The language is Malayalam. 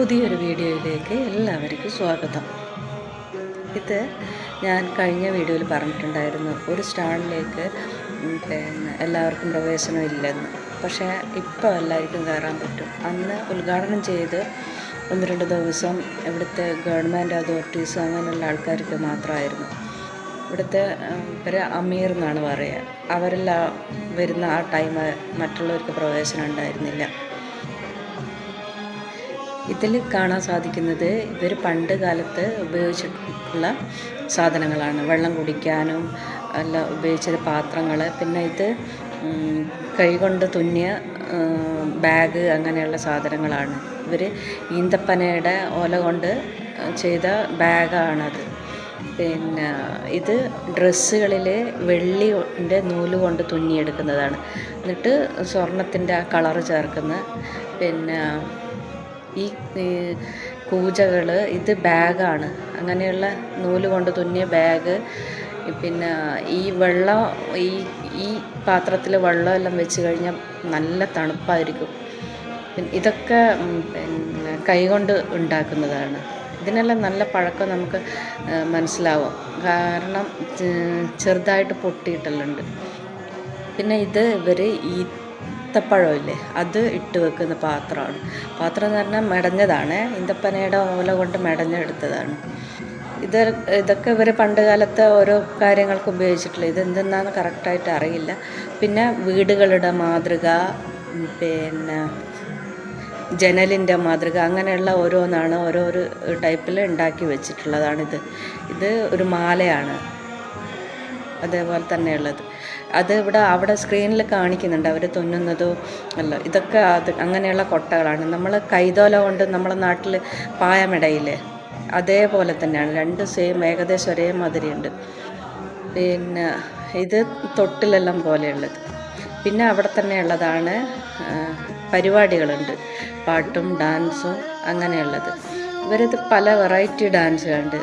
പുതിയൊരു വീഡിയോയിലേക്ക് എല്ലാവർക്കും സ്വാഗതം. ഇത് ഞാൻ കഴിഞ്ഞ വീഡിയോയിൽ പറഞ്ഞിട്ടുണ്ടായിരുന്നു ഒരു സ്റ്റാളിലേക്ക് പിന്നെ എല്ലാവർക്കും പ്രവേശനം ഇല്ലെന്ന്. പക്ഷേ ഇപ്പോൾ എല്ലാവർക്കും കയറാൻ പറ്റും. അന്ന് ഉദ്ഘാടനം ചെയ്ത് ഒന്ന് രണ്ട് ദിവസം ഇവിടുത്തെ ഗവൺമെന്റ് അതോറിറ്റീസ് അങ്ങനെയുള്ള ആൾക്കാർക്ക് മാത്രമായിരുന്നു. ഇവിടുത്തെ ഒരു അമീർ എന്നാണ് പറയുക. അവരെല്ലാം വരുന്ന ആ ടൈം മറ്റുള്ളവർക്ക് പ്രവേശനം ഉണ്ടായിരുന്നില്ല. ഇതിൽ കാണാൻ സാധിക്കുന്നത് ഇവർ പണ്ട് കാലത്ത് ഉപയോഗിച്ചിട്ടുള്ള സാധനങ്ങളാണ്. വെള്ളം കുടിക്കാനും അല്ല ഉപയോഗിച്ച പാത്രങ്ങൾ പിന്നെ ഇത് കൈകൊണ്ട് തുന്നിയ ബാഗ് അങ്ങനെയുള്ള സാധനങ്ങളാണ്. ഇവർ ഈന്തപ്പനയുടെ ഓല കൊണ്ട് ചെയ്ത ബാഗാണത്. പിന്നെ ഇത് ഡ്രസ്സുകളിൽ വെള്ളിന്റെ നൂൽ കൊണ്ട് തുന്നിയെടുക്കുന്നതാണ്. എന്നിട്ട് സ്വർണത്തിന്റെ കളറ് ചേർക്കുന്ന പിന്നെ ഈ കൂജകൾ ഇത് ബാഗാണ്. അങ്ങനെയുള്ള നൂൽ കൊണ്ട് തുന്നിയ ബാഗ്. പിന്നെ ഈ വെള്ളം ഈ ഈ പാത്രത്തിൽ വെള്ളം എല്ലാം വെച്ച് കഴിഞ്ഞാൽ നല്ല തണുപ്പായിരിക്കും. ഇതൊക്കെ പിന്നെ കൈകൊണ്ട് ഉണ്ടാക്കുന്നതാണ്. ഇതിനെല്ലാം നല്ല പഴക്കം നമുക്ക് മനസ്സിലാവും. കാരണം ചെറുതായിട്ട് പൊട്ടിയിട്ടെല്ലാം ഉണ്ട് പിന്നെ ഇത് ഇവർ ഈത്തപ്പഴമില്ലേ അത് ഇട്ട് വെക്കുന്ന പാത്രമാണ്. പാത്രം എന്ന് പറഞ്ഞാൽ മെടഞ്ഞതാണ്. ഈന്തപ്പനയുടെ ഓല കൊണ്ട് മെടഞ്ഞെടുത്തതാണ്. ഇത് ഇതൊക്കെ ഇവർ പണ്ട് കാലത്തെ ഓരോ കാര്യങ്ങൾക്ക് ഉപയോഗിച്ചിട്ടുള്ള ഇത് എന്തെന്നാന്ന് കറക്റ്റായിട്ട് അറിയില്ല. പിന്നെ വീടുകളുടെ മാതൃക പിന്നെ ജനലിന്റെ മാതൃക അങ്ങനെയുള്ള ഓരോന്നാണ് ഓരോരോ ടൈപ്പിൽ ഉണ്ടാക്കി വെച്ചിട്ടുള്ളതാണിത് ഇത് ഒരു മാലയാണ്. അതേപോലെ തന്നെയുള്ളത്. അത് ഇവിടെ അവിടെ സ്ക്രീനിൽ കാണിക്കുന്നുണ്ട്. അവർ തുന്നുന്നതോ അല്ല ഇതൊക്കെ അത് അങ്ങനെയുള്ള കൊട്ടകളാണ്. നമ്മൾ കൈതോല കൊണ്ട് നമ്മളെ നാട്ടിൽ പായമടയില്ലേ അതേപോലെ തന്നെയാണ്. രണ്ട് സെയിം ഏകദേശം ഒരേ മാതിരിയുണ്ട് പിന്നെ ഇത് തൊട്ടിലെല്ലാം പോലെയുള്ളത്. പിന്നെ അവിടെ തന്നെ ഉള്ളതാണ് പരിപാടികളുണ്ട്. പാട്ടും ഡാൻസും അങ്ങനെയുള്ളത്. ഇവരത് പല വെറൈറ്റി ഡാൻസുകളുണ്ട്